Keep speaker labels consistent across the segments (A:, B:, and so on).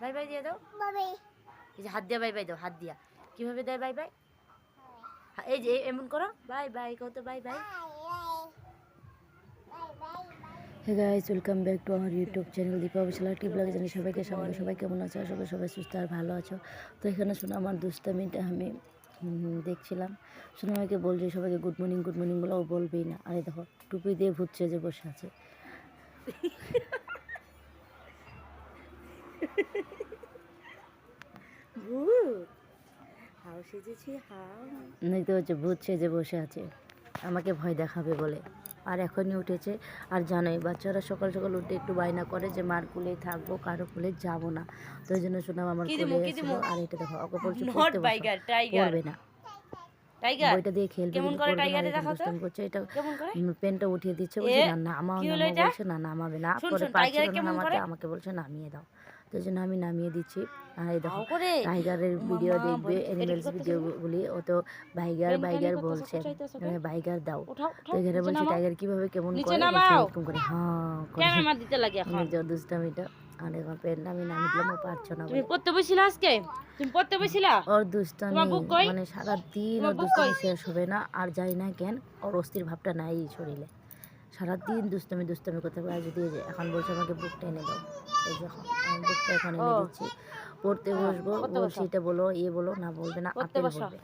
A: Bye bye দিয়ে দাও। এই যে হাত দিয়া বাই বাই দাও হাত দিয়া। কীভাবে দেয় বাই বাই এই যে এমন করো বাই বাই কত bye bye hey guys welcome back to আমার ইউটিউব চ্যানেল দীপা বিশালা টিপ লাগে জানি সবাইকে সবাই সবাই কেমন আছো? সবাই সবাই সুস্থ আর ভালো আছো। তো এখানে শোনো আমার দুষ্টামিটা আমি দেখছিলাম। শোনো আমাকে বলছে সবাইকে গুড মর্নিং গুড মর্নিং বলে ও বলবেই না। আরে দেখো টুপি দিয়ে ভুতছে যে বসে আছে। সেজেছি হচ্ছে ভূত সেজে বসে আছে আমাকে ভয় দেখাবে বলে। আর এখনই উঠেছে আর জানোই বাচ্চারা সকাল সকাল উঠে একটু বায়না করে যে মার কুলে থাকব কারও কুলে যাব না। তো ওই জন্য শুনলাম আমার কুলে আর এটা দেখো বলছে
B: টাইগার
A: পড়বে না।
B: টাইগার
A: দিয়ে খেলবে
B: কেমন করে টাইগারে দেখাও তো?
A: করছে। এটা
B: কেমন করে?
A: পেনটা উঠিয়ে দিচ্ছে বলছে না? বলছে না নামাবে না পরে
B: টাইগারে কেমন
A: নামাতে
B: করে?
A: আমাকে বলছে নামিয়ে দাও। তো জন্য আমি নামিয়ে দিচ্ছি। আর এই দেখো টাইগারের ভিডিও দেখবে অ্যানিমেলস ভিডিওগুলি ও তো বাইগার
B: কালি
A: বলছে। বাইগার দাও। তো এখানে বলছি টাইগার কীভাবে কেমন করে। এরকম করে হ্যাঁ করে।
B: ক্যামেরা দিতে লাগে এখন।
A: নিজের দুষ্টামিটা। আর এখন আমি নামিয়ে দিলাম ও পারছ না
B: তুমি। পড়তে বসিলা আজকে? তুমি পড়তে বসিলা?
A: ওর দুষ্টামি
B: তোমার
A: মানে সারা দিন
B: তোমার
A: ওর দুষ্টামি শেষ হবে না। আর জানি না কেন ওর অস্থির ভাবটা নাই শরীরে। সারাদিন দুষ্টামি দুষ্টামি করতে পারে যদি এখন বলছে আমাকে বুকটা এনে দাও এই যে আমি বুকটা এখন এনে দিচ্ছি পড়তে
B: হ্যাঁ,
A: বসবো বলছি এটা বলো এ বলো না বলবে না
B: পড়তে
A: আপেল
B: বসো।
A: বলবে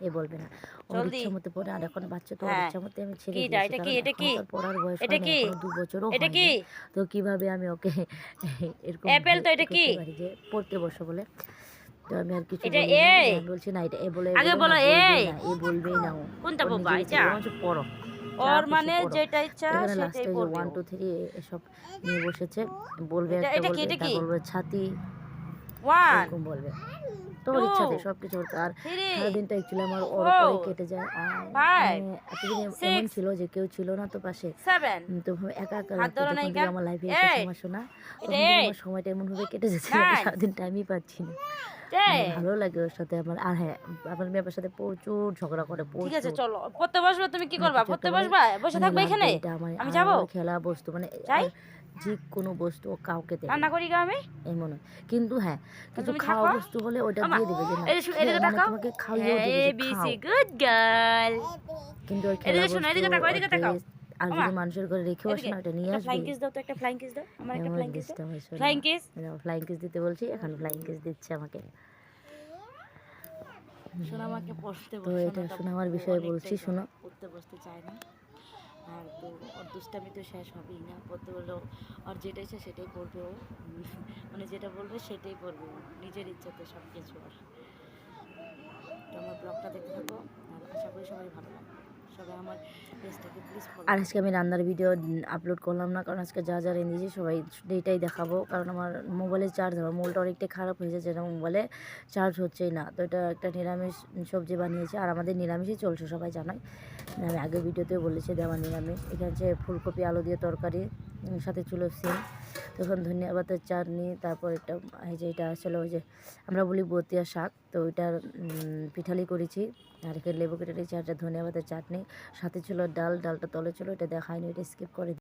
A: এ বলবে না ওর। ইচ্ছা মতো পড়ে আর এখন বাচ্চা তো ওর
B: হ্যাঁ।
A: ইচ্ছা মতো আমি ছেড়ে? দিয়েছি
B: এটা কি? এটা কি?
A: পড়ার বয়স
B: এটা কি?
A: দু বছরও
B: এটা কি
A: তো কীভাবে আমি ওকে এরকম
B: অ্যাপেল তো, এটা কি?
A: যে পড়তে বসো বলে তো আমি আর কিছু
B: এটা। এই?
A: বলছি না এটা এ বলে
B: আগে বলো এই।
A: এ বলবেই না
B: কোনটা বাবা এটা
A: পড়ো
B: ওর মানে যেটা ইচ্ছা সেটাই
A: ওয়ান
B: ও।
A: টু থ্রি এসব নিয়ে বসেছে বলবে একটা? বলবে? বলবে ছাতি
B: ওয়ান
A: বলবে তো ওর ইচ্ছাতে সব কিছু করতে আর সারাদিনটা অ্যাকচুয়ালি আমার ওর উপরেই কেটে যায়। আর মানে এতদিন এমন ছিল যে কেউ ছিল না তো পাশে। তো একা একা যখন? আমার লাইফে আমার শোনা আমার সময়টা এমন ভাবে কেটে যাচ্ছে সারাদিন টাইমই পাচ্ছি না। ভালো লাগে ওর সাথে আমার আর হ্যাঁ আমার মেয়ের সাথে প্রচুর ঝগড়া করে
B: ঠিক আছে চলো। পড়তে বসবে তুমি কি
A: মানে
B: করবা? পড়তে বসবা? বসে। থাকবে এখানে? আমি যাব?
A: খেলা বস্তু মানে যে কোনো বস্তু কাউকে দেবে
B: রান্না করি আমি?
A: এমন হয়। কিন্তু হ্যাঁ কিছু খাওয়া বস্তু হলে ওটা দিয়ে দিবে যে না
B: এই যে এদিকে
A: মানে
B: তাকাও।
A: তোমাকে দিবে
B: গুড গার্ল।
A: কিন্তু
B: এদিকে
A: খেলা বস্তু। আর যদি মানুষের ঘরে রেখেও আসে না ওটা নিয়ে আসবে।
B: ফ্লাইং কিস দাও তো একটা ফ্লাইং কিস দাও। আমার একটা ফ্লাইং কিস দাও। ফ্লাইং
A: ফ্লাইং কিস দিতে বলছি এখন ফ্লাইং কিস দিচ্ছে আমাকে।
B: শোনো আমাকে পড়তে
A: তো এটা শোনো আমার বিষয়ে বলছি শোনো।
B: পড়তে বসতে চায় না। আর তো ওর দুষ্টামি তো শেষ হবেই না পড়তে বললেও ওর যেটা ইচ্ছা সেটাই পড়বে ও। মানে যেটা বলবে সেটাই পড়বে ও নিজের ইচ্ছাতে সব কিছু ওর। তো আমার ব্লগটা দেখতে থাকো আর আশা করি সবাই ভালো সবাই আমার পেজটাকে প্লিজ
A: আর আজকে আমি রান্নার ভিডিও আপলোড করলাম না কারণ আজকে যা যা রেঁধেছি সবাই এটাই দেখাবো। কারণ আমার মোবাইলে চার্জ হবে মোবাইলটা অনেকটাই খারাপ হয়েছে যেটা মোবাইলে চার্জ হচ্ছেই না। তো এটা একটা নিরামিষ সবজি বানিয়েছে আর আমাদের নিরামিষই চলছে সবাই জানাই আমি আগে ভিডিওতে বলেছি দেওয়া নিরামিষ। এখানে যে ফুলকপি আলু দিয়ে তরকারি সাথে ছিল সিম। তখন ধনিয়া পাতার চাটনি, তারপর একটা, এই যে এটা আসলে ওই যে আমরা বলি বতিয়া শাক, তো ওইটার পিঠালি করেছি। আর এখানে লেবু কেটে দিয়েছি আর ধনিয়া পাতার চাটনি, সাথে ছিল ডাল, ডালটা তলে ছিল, এটা দেখায়নি এটা স্কিপ করে